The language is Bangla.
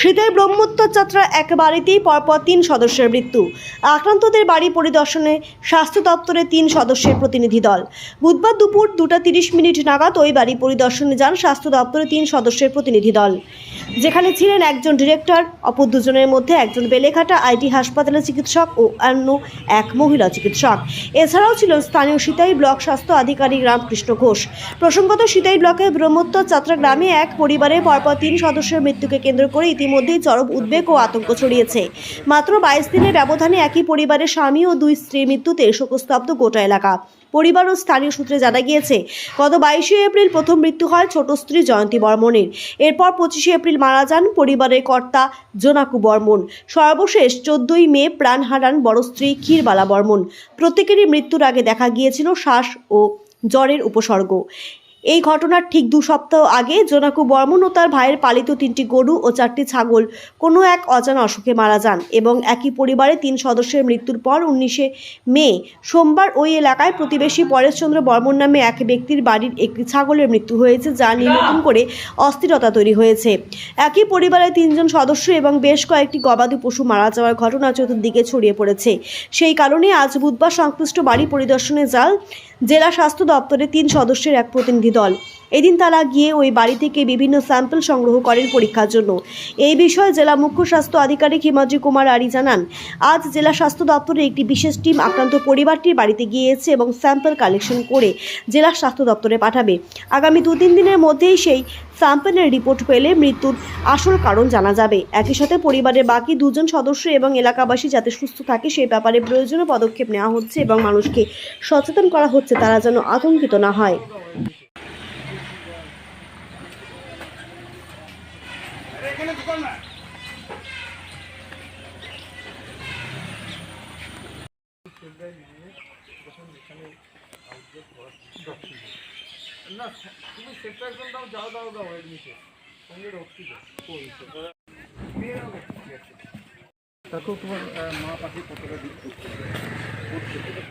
শীতের ব্রহ্মোত্তর যাত্রা এক বাড়িতেই পরপর তিন সদস্যের মৃত্যু। আক্রান্তদের বাড়ি পরিদর্শনে স্বাস্থ্য দপ্তরের তিন সদস্যের প্রতিনিধি দল। বুধবার দুপুর দুটা তিরিশ মিনিট নাগাদ ওই বাড়ি পরিদর্শনে যান স্বাস্থ্য দপ্তরের তিন সদস্যের প্রতিনিধি দল। যেখানে ছিলেন একজন ডিরেক্টর, অপর দুজনের মধ্যে একজন বেলেঘাটা আইটি হাসপাতালের চিকিৎসক ও অন্য এক মহিলা চিকিৎসক। এছাড়াও ছিল স্থানীয় সিতাই ব্লক স্বাস্থ্য আধিকারিক রামকৃষ্ণ ঘোষ। প্রসঙ্গত, সিতাই ব্লকের ব্রহ্মোত্তর যাত্রা গ্রামে এক পরিবারের পরপর তিন সদস্যের মৃত্যুকে কেন্দ্র করে ইতিমধ্যেই চরম উদ্বেগ ও আতঙ্ক ছড়িয়েছে। মাত্র বাইশ দিনের ব্যবধানে একই পরিবারের স্বামী ও দুই স্ত্রীর মৃত্যুতে শোকস্তব্ধ গোটা এলাকা। পরিবার ও স্থানীয় সূত্রে জানা গিয়েছে, গত বাইশে এপ্রিল প্রথম মৃত্যু হয় ছোট স্ত্রী জয়ন্তী বর্মনের এরপর পঁচিশে এপ্রিল মারা যান পরিবারের কর্তা জোনাকু বর্মন সর্বশেষ চোদ্দই মে প্রাণ হারান বড় স্ত্রী ক্ষীরবালা বর্মন প্রত্যেকেরই মৃত্যুর আগে দেখা গিয়েছিল শ্বাস ও জ্বরের উপসর্গ। এই ঘটনার ঠিক দু সপ্তাহ আগে জোনাকু বর্মন ও তার ভাইয়ের পালিত তিনটি গরু ও চারটি ছাগল কোনো এক অজানা অসুখে মারা যান এবং একই পরিবারে তিন সদস্যের মৃত্যুর পর উনিশে মে সোমবার ওই এলাকায় প্রতিবেশী পরেশচন্দ্র বর্মন নামে এক ব্যক্তির বাড়ির একটি ছাগলের মৃত্যু হয়েছে যা নিয়ে করে অস্থিরতা তৈরি হয়েছে। একই পরিবারের তিনজন সদস্য এবং বেশ কয়েকটি গবাদি পশু মারা যাওয়ার ঘটনা চতুর্দিকে ছড়িয়ে পড়েছে। সেই কারণে আজ বুধবার সংশ্লিষ্ট বাড়ি পরিদর্শনে যান জেলা স্বাস্থ্য দপ্তরের তিন সদস্যের এক প্রতিনিধি দল। এদিন তারা গিয়ে ওই বাড়ি থেকে বিভিন্ন স্যাম্পল সংগ্রহ করেন পরীক্ষার জন্য। এই বিষয়ে জেলা মুখ্য স্বাস্থ্য আধিকারিক হিমাদ্রি কুমার আরি জানান, আজ জেলা স্বাস্থ্য দপ্তরের একটি বিশেষ টিম আক্রান্ত পরিবারটির বাড়িতে গিয়েছে এবং স্যাম্পল কালেকশন করে জেলা স্বাস্থ্য দপ্তরে পাঠাবে। আগামী দু তিন দিনের মধ্যেই সেই স্যাম্পলের রিপোর্ট পেলে মৃত্যুর আসল কারণ জানা যাবে। একই সাথে পরিবারের বাকি দুজন সদস্য এবং এলাকাবাসী যাতে সুস্থ থাকে সেই ব্যাপারে প্রয়োজনীয় পদক্ষেপ নেওয়া হচ্ছে এবং মানুষকে সচেতন করা হচ্ছে, তারা যেন আতঙ্কিত না হয়। না। তুমি সেটা একদম দাও যাও দাও দাও এমনিতে সঙ্গে রক্তি দেখো তোমার মা পাখি কতটা করছে